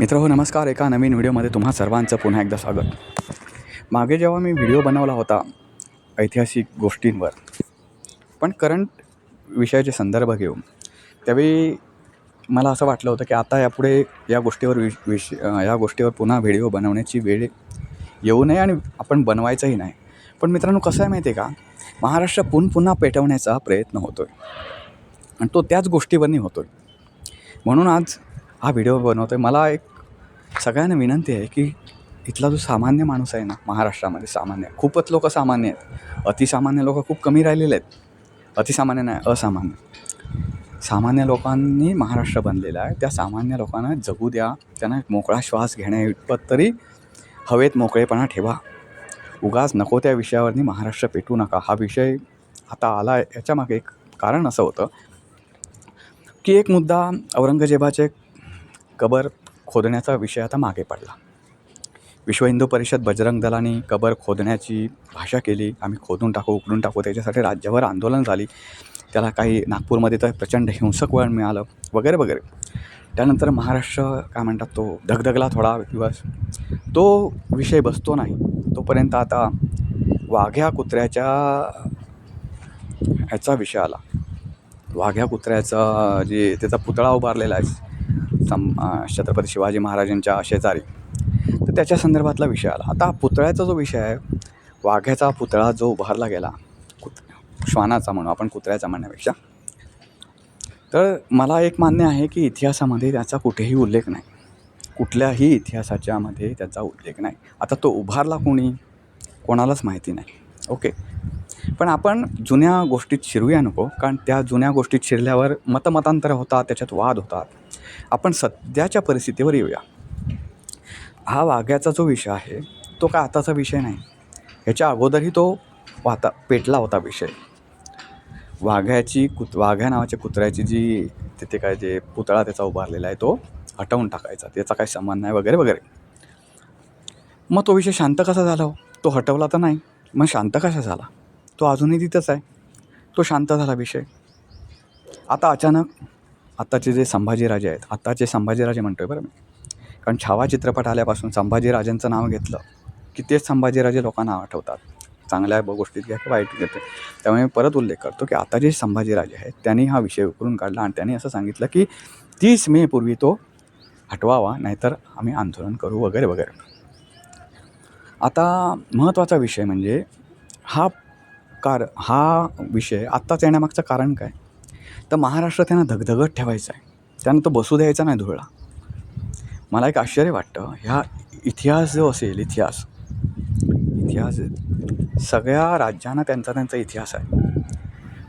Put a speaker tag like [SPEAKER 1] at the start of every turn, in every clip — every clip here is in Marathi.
[SPEAKER 1] मित्र हो नमस्कार. एका नवीन व्हिडिओमध्ये तुम्हा सर्वांचं पुन्हा एकदा स्वागत. मागे जेव्हा मी व्हिडिओ बनवला होता ऐतिहासिक गोष्टींवर पण करंट विषयाचे संदर्भ घेऊन त्यावेळी मला असं वाटलं होतं की आता यापुढे या गोष्टीवर विश विश या गोष्टीवर पुन्हा व्हिडिओ बनवण्याची वेळ येऊ नये आणि आपण बनवायचंही नाही. पण मित्रांनो कसं आहे माहिती आहे का? महाराष्ट्र पुन पुन्हा पेटवण्याचा प्रयत्न होतो आहे आणि तो त्याच गोष्टीवरनी होतो आहे म्हणून आज हा व्हिडिओ बनवतो आहे मला एक सगळ्यांना विनंती आहे की इथला जो सामान्य माणूस आहे ना महाराष्ट्रामध्ये सामान्य खूपच लोक सामान्य आहेत. अतिसामान्य लोक खूप कमी राहिलेले आहेत. अतिसामान्य नाही असामान्य. सामान्य लोकांनी महाराष्ट्र बनलेला आहे. त्या सामान्य लोकांना जगू द्या. त्यांना एक मोकळा श्वास घेण्या इतपत तरी हवेत मोकळेपणा ठेवा. उगाच नको त्या विषयावरनी महाराष्ट्र पेटू नका. हा विषय आता आला आहे. याच्यामागे एक कारण असं होतं की एक मुद्दा औरंगजेबाचे कबर खोदण्याचा विषय आता मागे पडला. विश्व हिंदू परिषद बजरंग दलाने कबर खोदण्याची भाषा केली. आम्ही खोदून टाकू उकडून टाकू त्याच्यासाठी राज्यभर आंदोलन झाली. त्याला काही नागपूरमध्ये तर प्रचंड हिंसक वळण मिळालं वगैरे वगैरे. त्यानंतर महाराष्ट्र काय म्हणतात तो धगधगला थोडा दिवस. तो विषय बसतो नाही. तोपर्यंत आता वाघ्या कुत्र्याच्या ह्याचा विषय आला. वाघ्या कुत्र्याचा जे त्याचा पुतळा उभारलेला आहे. सं छत्रपती शिवाजी महाराजांच्या शेजारी. तर त्याच्या संदर्भातला विषय आला. आता पुतळ्याचा जो विषय आहे वाघ्याचा पुतळा जो उभारला गेला कुत श्वानाचा म्हणू आपण कुत्र्याचा म्हणण्यापेक्षा. तर मला एक मान्य आहे की इतिहासामध्ये त्याचा कुठेही उल्लेख नाही. कुठल्याही इतिहासाच्यामध्ये त्याचा उल्लेख नाही. आता तो उभारला कोणी? कोणालाच माहिती नाही. ओके. पण आपण जुन्या गोष्टीत शिरूया नको कारण त्या जुन्या गोष्टीत शिरल्यावर मतमतांतर होतात त्याच्यात वाद होतात. आपण सध्याच्या परिस्थितीवर येऊया. हा वाघ्याचा जो विषय आहे तो काय आताचा विषय नाही. ह्याच्या अगोदरही तो वाता पेटला होता विषय. वाघ्याची कुत वाघ्या नावाच्या कुत्र्याची जी तिथे काय जे पुतळा त्याचा उभारलेला आहे तो हटवून टाकायचा. त्याचा काही संबंध नाही वगैरे वगैरे. मग तो विषय शांत कसा झाला हो? तो हटवला तर नाही. मग शांत कसा झाला? तो अजूनही तिथंच आहे. तो शांत झाला विषय आता अचानक आत्ताचे जे संभाजीराजे आहेत आत्ताचे संभाजीराजे म्हणतो आहे बरं मी. कारण छावा चित्रपट आल्यापासून संभाजीराजांचं नाव घेतलं की तेच संभाजीराजे लोकांना आठवतात. चांगल्या गोष्टीत घ्या की वाईट घेते. त्यामुळे मी परत उल्लेख करतो की आता जे संभाजीराजे आहेत त्यांनी हा विषय उकरून काढला आणि त्यांनी असं सांगितलं की तीस मे पूर्वी तो हटवावा नाहीतर आम्ही आंदोलन करू वगैरे वगैरे. आता महत्त्वाचा विषय म्हणजे हा कार हा विषय आत्ताच येण्यामागचं कारण काय? तर महाराष्ट्र त्यांना धगधगत ठेवायचा आहे. त्यांना तो बसू द्यायचा नाही धुळला मला एक आश्चर्य वाटतं ह्या इतिहास जो असेल इतिहास इतिहास सगळ्या राज्यांना त्यांचा त्यांचा इतिहास आहे.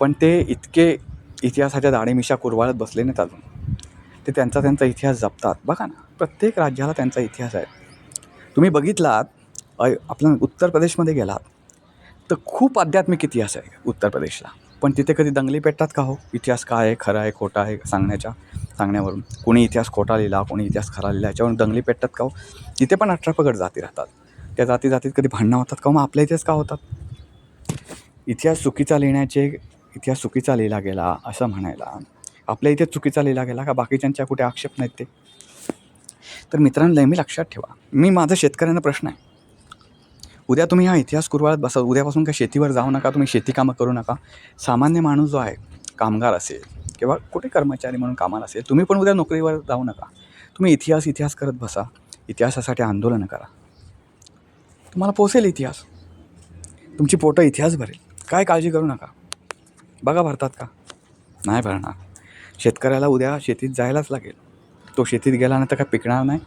[SPEAKER 1] पण ते इतके इतिहासाच्या दाडेमिशा कुरवाळत बसले नाहीत अजून. ते त्यांचा त्यांचा इतिहास जपतात. बघा ना प्रत्येक राज्याला त्यांचा इतिहास आहे. तुम्ही बघितलात अ उत्तर प्रदेशमध्ये गेलात तर खूप आध्यात्मिक इतिहास आहे उत्तर प्रदेशला. पण तिथे कधी दंगली पेटतात का हो? इतिहास काय आहे? खरं आहे खोटा आहे सांगण्याच्या सांगण्यावरून. कोणी इतिहास खोटा लिहिला कोणी इतिहास खरा लिहिला याच्यावरून दंगली पेटतात का हो? तिथे पण अठरापगड जाती राहतात. त्या जाती जातीत कधी भांडणं होतात का हो? मग आपल्या इतिहास का होतात? इतिहास चुकीचा लिहिण्याचे इतिहास चुकीचा लिहिला गेला असं म्हणायला आपल्या इथे चुकीचा लिहिला गेला का? बाकीच्यांच्या कुठे आक्षेप नाहीत ते. तर मित्रांनो नेहमी लक्षात ठेवा. मी माझा शेतकऱ्यांना प्रश्न आहे. उद्या तुम्ही हा इतिहास कुरवाळत बसा उद्यापासून काय शेतीवर जाऊ नका तुम्ही शेती कामं करू नका. सामान्य माणूस जो आहे कामगार असेल किंवा कुठे कर्मचारी म्हणून कामाला असेल तुम्ही पण उद्या नोकरीवर जाऊ नका. तुम्ही इतिहास इतिहास करत बसा. इतिहासासाठी आंदोलनं करा. तुम्हाला पोसेल इतिहास. तुमची पोटं इतिहास भरेल. काय काळजी करू नका. बघा भरतात का? नाही भरणार. शेतकऱ्याला उद्या शेतीत जायलाच लागेल. तो शेतीत गेल्यानंतर काय पिकणार नाही?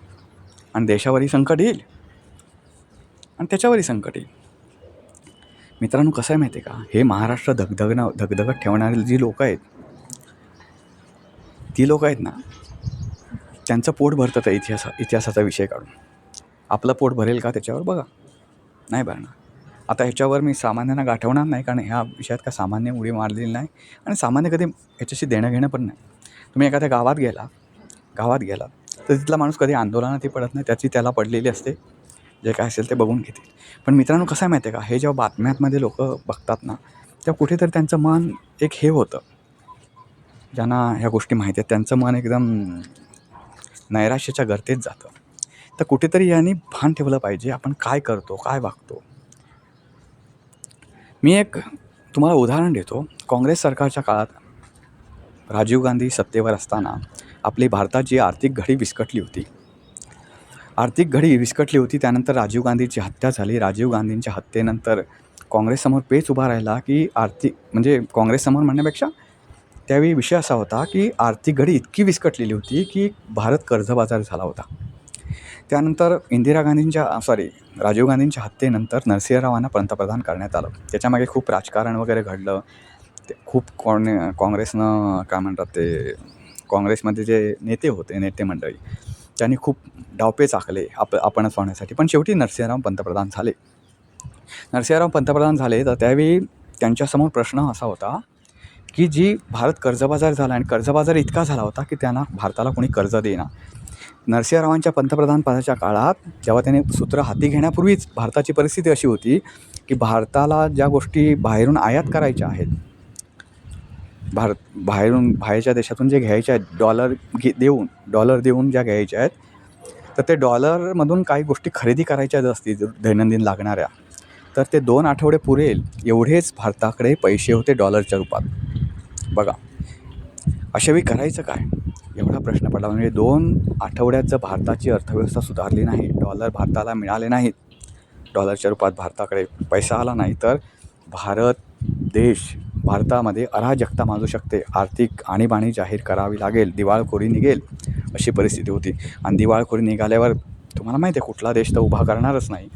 [SPEAKER 1] आणि देशावरही संकट येईल. आणि त्याच्यावरही संकट येईल. मित्रांनो कसं आहे माहिती आहे का? हे महाराष्ट्र धगधगणं धगधगत ठेवणारी जी लोकं आहेत ती लोकं आहेत ना त्यांचं पोट भरतं त्या इतिहासा इतिहासाचा विषय काढून. आपलं पोट भरेल का त्याच्यावर बघा. नाही भरणार. आता ह्याच्यावर मी सामान्यांना गाठवणार नाही कारण ह्या विषयात का सामान्य उडी मारलेली नाही आणि सामान्य कधी ह्याच्याशी देणं घेणं पण नाही. तुम्ही एखाद्या गावात गेला गावात गेला तर तिथला माणूस कधी आंदोलनातही पडत नाही त्याची त्याला पडलेली असते. जे काय असेल ते बघून घेतील. पण मित्रांनो कसं आहे माहिती आहे का? हे जेव्हा बातम्यांमध्ये लोक बघतात ना तेव्हा कुठेतरी त्यांचं मन एक हे होतं. ज्यांना ह्या गोष्टी माहिती आहेत त्यांचं मन एकदम नैराश्याच्या गर्तेत जातं. तर कुठेतरी यांनी भान ठेवलं पाहिजे आपण काय करतो काय वागतो. मी एक तुम्हाला उदाहरण देतो. काँग्रेस सरकारच्या काळात राजीव गांधी सत्तेवर असताना आपली भारताची आर्थिक घडी विस्कटली होती आर्थिक घडी विस्कटली होती. त्यानंतर राजीव गांधीची हत्या झाली. राजीव गांधींच्या हत्येनंतर काँग्रेससमोर पेच उभा राहिला की आर्थिक म्हणजे काँग्रेससमोर म्हणण्यापेक्षा त्यावेळी विषय असा होता की आर्थिक घडी इतकी विस्कटलेली होती की भारत कर्जबाजार झाला होता. त्यानंतर इंदिरा गांधींच्या सॉरी राजीव गांधींच्या हत्येनंतर नरसिंहरावांना पंतप्रधान करण्यात आलं. त्याच्यामागे खूप राजकारण वगैरे घडलं. ते खूप कॉन काँग्रेसनं काय म्हणतात ते काँग्रेसमध्ये जे नेते होते नेते मंडळी त्यांनी खूप डावपेच आखले आप आपणच होण्यासाठी पण शेवटी नरसिंहराव पंतप्रधान झाले. नरसिंहराव पंतप्रधान झाले तर त्यावेळी त्यांच्यासमोर प्रश्न असा होता की जी भारत कर्जबाजार झाला आणि कर्जबाजार इतका झाला होता की त्यांना भारताला कोणी कर्ज देईना. नरसिंहरावांच्या पंतप्रधान पदाच्या काळात जेव्हा त्याने सूत्र हाती घेण्यापूर्वीच भारताची परिस्थिती अशी होती की भारताला ज्या गोष्टी बाहेरून आयात करायच्या आहेत भारत बाहेरून बाहेरच्या देशातून जे घ्यायच्या आहेत डॉलर घे देऊन डॉलर देऊन ज्या घ्यायच्या आहेत तर ते डॉलरमधून काही गोष्टी खरेदी करायच्या असतील दैनंदिन लागणाऱ्या तर ते दोन आठवडे पुरेल एवढेच भारताकडे पैसे होते डॉलरच्या रूपात. बघा अशावेळी करायचं काय? एवढा प्रश्न पडला म्हणजे दोन आठवड्यात जर भारताची अर्थव्यवस्था सुधारली नाही डॉलर भारताला मिळाले नाहीत डॉलरच्या रूपात भारताकडे पैसा आला नाही तर भारत देश भारतामध्ये अराजकता माजू शकते. आर्थिक आणीबाणी जाहीर करावी लागेल. दिवाळखोरी निघेल अशी परिस्थिती होती. आणि दिवाळखोरी निघाल्यावर तुम्हाला माहिती आहे कुठला देश तर उभा करणारच नाही.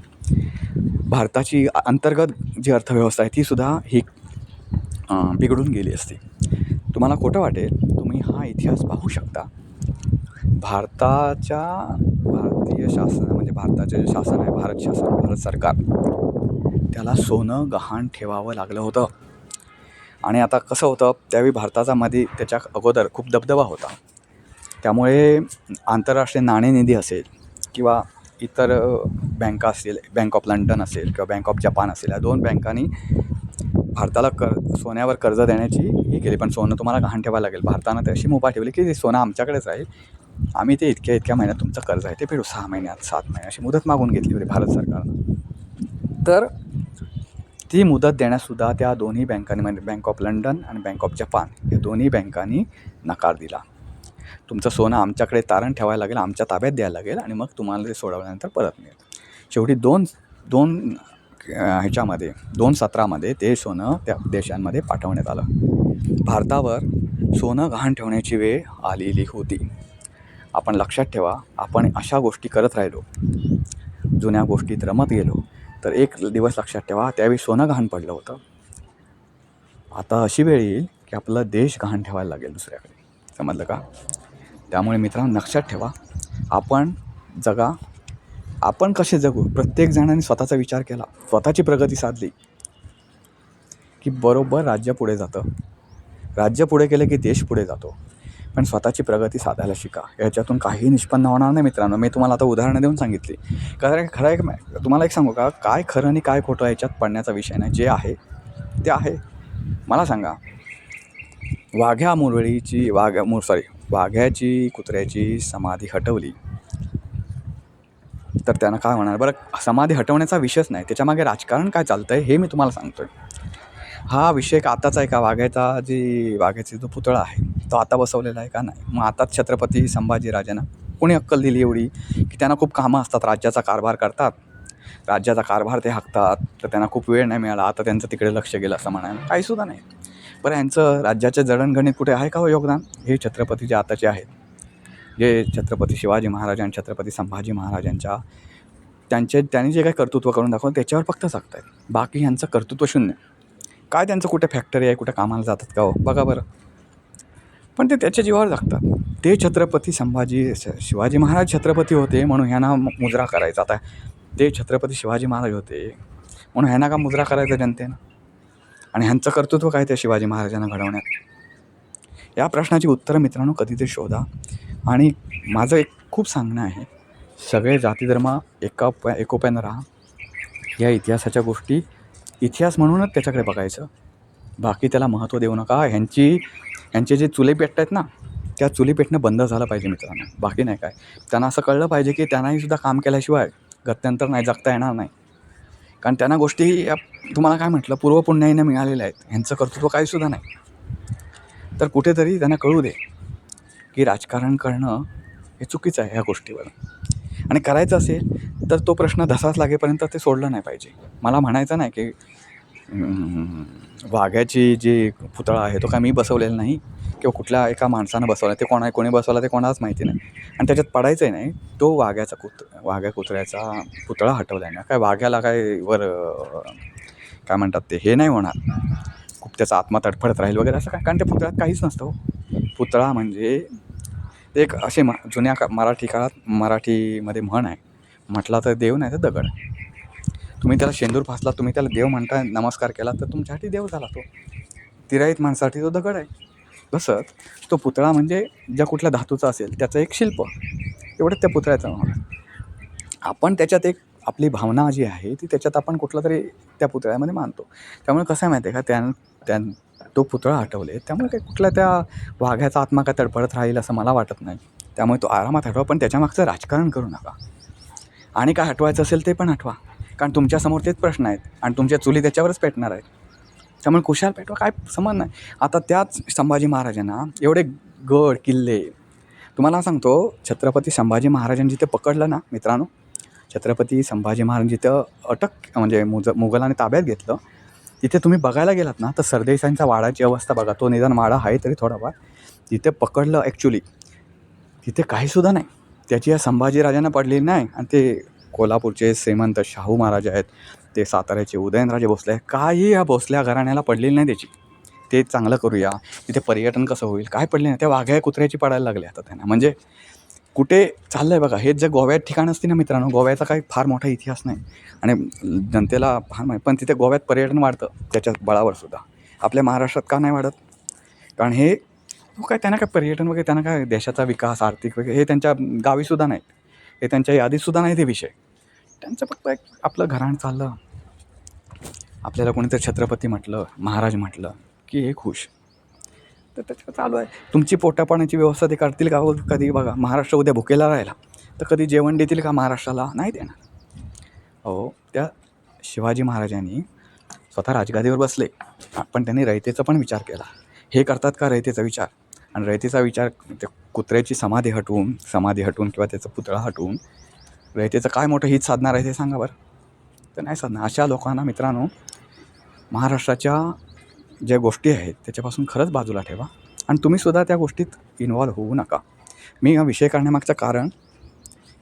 [SPEAKER 1] भारताची अंतर्गत जी अर्थव्यवस्था आहे तीसुद्धा ही बिघडून गेली असती. तुम्हाला खोटं वाटेल तुम्ही हा इतिहास पाहू शकता. भारताच्या भारतीय शासन म्हणजे भारताचे जे शासन आहे भारत शासन भारत सरकार त्याला सोनं गहाण ठेवावं लागलं होतं. आणि आता कसं होतं त्यावेळी भारताचा मध्ये त्याच्या अगोदर खूप दबदबा होता. त्यामुळे आंतरराष्ट्रीय नाणेनिधी असेल किंवा इतर बँका असतील बँक ऑफ लंडन असेल किंवा बँक ऑफ जपान असेल या दोन बँकांनी भारताला कर सोन्यावर कर्ज देण्याची ही केली. पण सोनं तुम्हाला गहाण ठेवायला लागेल. भारतानं ते अशी मुभा ठेवली की ते सोनं आमच्याकडेच राहील. आम्ही ते इतक्या इतक्या महिन्यात तुमचं कर्ज आहे ते फेडू. सहा महिन्यात सात महिन्यात अशी मुदत मागून घेतली होती भारत सरकारनं. तर ती मुदत देण्यासुद्धा त्या दोन्ही बँकांनी म्हणजे बँक ऑफ लंडन आणि बँक ऑफ जपान या दोन्ही बँकांनी नकार दिला. तुमचं सोनं आमच्याकडे तारण ठेवायला लागेल आमच्या ताब्यात द्यायला लागेल आणि मग तुम्हाला ते सोडवल्यानंतर परत मिळेल. शेवटी दोन दोन ह्याच्यामध्ये दोन सत्रामध्ये ते सोनं त्या देशांमध्ये पाठवण्यात आलं. भारतावर सोनं गहाण ठेवण्याची वेळ आलेली होती. आपण लक्षात ठेवा आपण अशा गोष्टी करत राहिलो. जुन्या गोष्टीत रमत गेलो. तर एक दिवस लक्षात ठेवा त्यावेळी सोनं गहाण पडलं होतं. आता अशी वेळ येईल की आपला देश गहाण ठेवायला लागेल दुसऱ्याकडे. समजलं का? त्यामुळे मित्रांनो लक्षात ठेवा आपण जगा आपण कसे जगू? प्रत्येक जणांनी स्वतःचा विचार केला स्वतःची प्रगती साधली की बरोबर राज्य पुढे जातं. राज्य पुढे केलं की देश पुढे जातो. पण स्वतःची प्रगती साधायला शिका. याच्यातून काही निष्पन्न होणार नाही मित्रांनो. मी तुम्हाला आता उदाहरणं देऊन सांगितली. कारण खरं एक तुम्हाला एक सांगू का? काय खरं आणि काय खोटं याच्यात पडण्याचा विषय नाही. जे आहे ते आहे. मला सांगा. वाघ्या मुरळीची वाघ्या मूर सॉरी वाघ्याची कुत्र्याची समाधी हटवली. तर त्यानं काय होणार बरं समाधी हटवण्याचा विषयच नाही. त्याच्यामागे राजकारण काय चालतं आहे हे मी तुम्हाला सांगतो आहे हा विषय आताच आताचा आहे का वाघ्याचा जी वाघ्याचा जो पुतळा आहे तो आता बसवलेला आहे का नाही? मग आताच छत्रपती संभाजीराजांना कोणी अक्कल दिली एवढी की त्यांना खूप कामं असतात राज्याचा कारभार करतात? राज्याचा कारभार ते हाकतात तर त्यांना खूप वेळ नाही मिळाला आता त्यांचं तिकडे लक्ष गेलं असं म्हणायला काहीसुद्धा नाही. बरं यांचं राज्याच्या जडणघडणीत कुठे आहे का हो योगदान? हे छत्रपती जे आताचे आहेत जे छत्रपती शिवाजी महाराज आणि छत्रपती संभाजी महाराजांच्या त्यांचे त्यांनी जे काही कर्तृत्व करून दाखवलं त्याच्यावर फक्त सांगत आहेत बाकी यांचं कर्तृत्व शून्य. काय त्यांचं कुठे फॅक्टरी आहे कुठे कामाला जातात का हो? बघा बरं. पण ते त्याच्या जीवावर जगतात. ते छत्रपती संभाजी शिवाजी महाराज छत्रपती होते म्हणून ह्यांना मुजरा करायचा. आता ते छत्रपती शिवाजी महाराज होते म्हणून ह्यांना का मुजरा करायचा जनतेनं? आणि ह्यांचं कर्तृत्व काय त्या शिवाजी महाराजांना घडवण्यात? या प्रश्नाची उत्तरं मित्रांनो कधीतरी शोधा. आणि माझं एक खूप सांगणं आहे सगळे जातीधर्म एका एकोप्यानं राहा. या इतिहासाच्या गोष्टी इतिहास म्हणूनच त्याच्याकडे बघायचं. बाकी त्याला महत्त्व देऊ नका. ह्यांची ह्यांचे जे चुले पेटत आहेत ना त्या चुली पेटणं बंद झालं पाहिजे मित्रांनो. बाकी नाही काय. त्यांना असं कळलं पाहिजे की त्यांनाही सुद्धा काम केल्याशिवाय गत्यंतर नाही जगता येणार नाही. कारण त्यांना गोष्टी या तुम्हाला काय म्हटलं पूर्वपुण्याईनं मिळालेल्या आहेत. ह्यांचं कर्तृत्व काहीसुद्धा नाही. तर कुठेतरी त्यांना कळू दे की राजकारण करणं हे चुकीचं आहे ह्या गोष्टीवर. आणि करायचं असेल तर तो प्रश्न धसाच लागेपर्यंत ते सोडलं नाही पाहिजे. मला म्हणायचं नाही की वाघ्याची जी पुतळा आहे तो काय मी बसवलेला नाही किंवा कुठल्या एका माणसानं बसवला ते कोणा कोणी बसवला ते कोणालाच माहिती नाही. आणि त्याच्यात पडायचंही नाही तो वाघ्याचा कुत वाघ्या कुत्र्याचा पुतळा हटवला आहे ना. काय वाघ्याला काय वर काय म्हणतात ते हे नाही होणार. खूप त्याचा आत्मा तडफडत राहील वगैरे असं काय? कारण त्या पुतळ्यात काहीच नसतं हो. पुतळा म्हणजे एक असे म जुन्या का मराठी काळात मराठीमध्ये म्हण आहे म्हटला तर देव नाही तर दगड. तुम्ही त्याला शेंदूर फासला तुम्ही त्याला देव म्हणता नमस्कार केला तर तुमच्यासाठी देव झाला तो. तिराईत माणसासाठी तो दगड आहे. तसंच तो पुतळा म्हणजे ज्या कुठल्या धातूचा असेल त्याचं एक शिल्प. एवढंच त्या पुतळ्याचं म्हणून आपण त्याच्यात एक आपली भावना जी आहे ती त्याच्यात आपण कुठलं तरी त्या पुतळ्यामध्ये मानतो. त्यामुळे कसं आहे माहिती आहे का? त्या त्या तो पुतळा हटवले त्यामुळे काही कुठल्या त्या वाघ्याचा आत्मा काय तडफडत राहील असं मला वाटत नाही. त्यामुळे तो आरामात आठवा पण त्याच्यामागचं राजकारण करू नका. आणि काय हटवायचं असेल ते पण हटवा. कारण तुमच्यासमोर तेच प्रश्न आहेत आणि तुमच्या चुली त्याच्यावरच पेटणार आहेत. त्यामुळे कुशाल पेटवा काय समज नाही. आता त्याच संभाजी महाराजांना एवढे गड किल्ले. तुम्हाला सांगतो छत्रपती संभाजी महाराजांनी जिथे पकडलं ना मित्रांनो छत्रपती संभाजी महाराज जिथं अटक म्हणजे मुज मुघलाने ताब्यात घेतलं तिथे तुम्ही बघायला गेलात ना तर सरदेसाईंचा वाडाची अवस्था बघा. तो निदान वाडा आहे तरी थोडाफार. तिथे पकडलं ॲक्च्युली तिथे काहीसुद्धा नाही. त्याची या संभाजीराजांना पडलेली नाही. आणि ते कोल्हापूरचे श्रीमंत शाहू महाराज आहेत ते साताऱ्याचे उदयनराजे भोसले आहेत काही या भोसल्या घराण्याला पडलेली नाही त्याची. ते चांगलं करूया. तिथे पर्यटन कसं होईल काय पडले नाही. त्या वाघ्या कुत्र्याची पडायला लागल्या आता त्यांना. म्हणजे कुठे चाललं आहे बघा हे जे गोव्यात ठिकाण असते ना मित्रांनो गोव्याचा काही फार मोठा इतिहास नाही. आणि जनतेला फार माहीत पण तिथे गोव्यात पर्यटन वाढतं त्याच्या बळावर सुद्धा. आपल्या महाराष्ट्रात का नाही वाढत? कारण हे काय त्यांना काय पर्यटन वगैरे त्यांना काय देशाचा विकास आर्थिक वगैरे हे त्यांच्या गावीसुद्धा नाहीत. हे त्यांच्या यादीतसुद्धा नाही ते विषय. त्यांचं फक्त एक आपलं घराण चाललं. आपल्याला कोणीतरी छत्रपती म्हटलं महाराज म्हटलं की हे खुश. तर त्याचं चालू आहे. तुमची पोटापाण्याची व्यवस्था ते करतील का हो? कधी बघा महाराष्ट्र उद्या भुकेला राहिला. तर कधी जेवण देतील का महाराष्ट्राला? नाही देणार. हो त्या शिवाजी महाराजांनी स्वतः राजगादीवर बसले. पण त्यांनी रयतेचा पण विचार केला. हे करतात का रयतेचा विचार? आणि रयतेचा विचार त्या कुत्र्याची समाधी हटवून समाधी हटवून किंवा त्याचा पुतळा हटवून रयतेचं काय मोठं हित साधणार आहे ते सांगा बरं. तर नाही साधणार. अशा लोकांना मित्रांनो महाराष्ट्राच्या ज्या गोष्टी आहेत त्याच्यापासून खरंच बाजूला ठेवा. आणि तुम्हीसुद्धा त्या गोष्टीत इन्वॉल्व्ह होऊ नका. मी हा विषय काढण्यामागचं कारण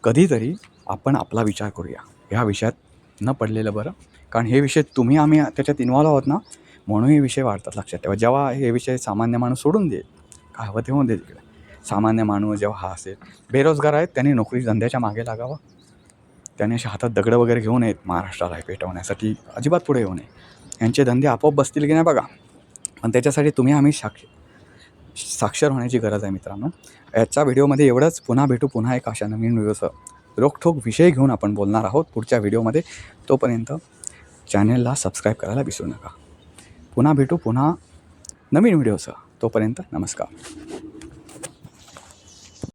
[SPEAKER 1] कधीतरी आपण आपला विचार करूया. ह्या विषयात न पडलेलं बरं. कारण हे विषय तुम्ही आम्ही त्याच्यात इन्वॉल्व्ह आहोत ना म्हणून हे विषय वाढतात लक्षात ठेवा. जेव्हा हे विषय सामान्य माणूस सोडून देईल काय हवं ते होऊन दे तिकडे. सामान्य माणूस जेव्हा हा असेल बेरोजगार आहेत त्यांनी नोकरी धंद्याच्या मागे लागावं. त्याने असे हातात दगडं वगैरे घेऊन येत महाराष्ट्राला हे पेटवण्यासाठी अजिबात पुढे येऊ नये. यांचे धंदे आपोआप बसतील की नाही बघा. पण त्याच्यासाठी तुम्ही आम्ही साक्ष साक्षर होण्याची गरज आहे मित्रांनो. याच्या व्हिडिओमध्ये एवढंच. पुन्हा भेटू. पुन्हा एक अशा नवीन व्हिडिओचं रोखठोक विषय घेऊन आपण बोलणार आहोत पुढच्या व्हिडिओमध्ये. तोपर्यंत चॅनेलला सबस्क्राईब करायला विसरू नका. पुन्हा भेटू. पुन्हा नवीन व्हिडिओचं तोपर्यंत नमस्कार.